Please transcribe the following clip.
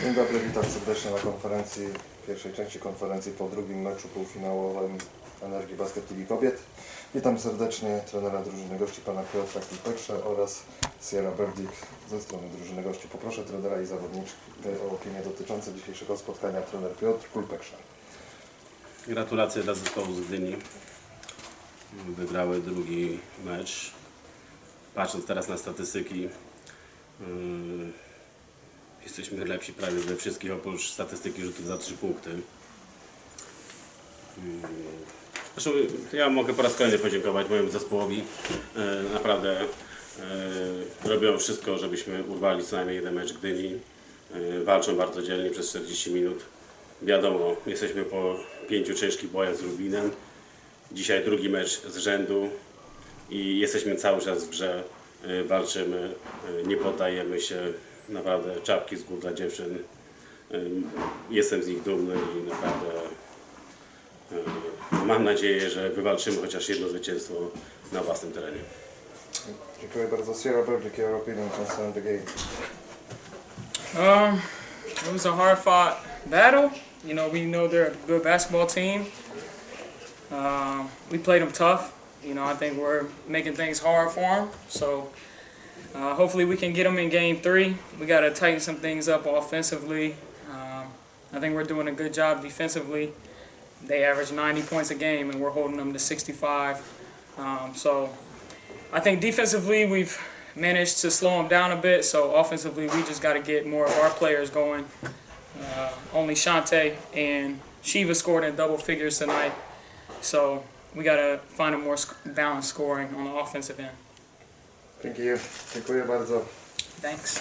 Dzień dobry, witam serdecznie na konferencji, pierwszej części konferencji po drugim meczu półfinałowym Energii Basket TV Kobiet. Witam serdecznie trenera drużyny gości pana Piotra Kulpeksza oraz Sierra Berdik ze strony drużyny gości. Poproszę trenera i zawodniczkę o opinię dotyczące dzisiejszego spotkania trener Piotr Kulpeksza. Gratulacje dla zespołu z Gdyni. Wygrały drugi mecz. Patrząc teraz na statystyki, yy, jesteśmy lepsi prawie we wszystkich oprócz statystyki rzutów za 3 punkty. Zresztą ja mogę po raz kolejny podziękować mojemu zespołowi. Yy, Naprawdę yy, robią wszystko, żebyśmy urwali co najmniej jeden mecz Gdyni. Yy, Walczą bardzo dzielnie przez 40 minut. Wiadomo, jesteśmy po pięciu ciężkich bojach z Rubinem. Dzisiaj drugi mecz z rzędu i jesteśmy cały czas w grze. Walczymy, nie poddajemy się. Naprawdę czapki z gór dla dziewczyn. Jestem z nich dumny i naprawdę mam nadzieję, że wywalczymy chociaż jedno zwycięstwo na własnym terenie. Dziękuję bardzo. Sierra Berdik, your opinion concerning the game. Um, it was a hard fought battle. You know, we know they're a good basketball team. Um, we played them tough. You know, I think we're making things hard for them. So uh, hopefully we can get them in game three. We got to tighten some things up offensively. Um, I think we're doing a good job defensively. They average 90 points a game, and we're holding them to 65. Um, so I think defensively we've managed to slow them down a bit. So offensively, we just got to get more of our players going. Uh, only Shante and Shiva scored in double figures tonight, so we got to find a more balanced scoring on the offensive end. Dzięki. Dziękuję bardzo. Thanks.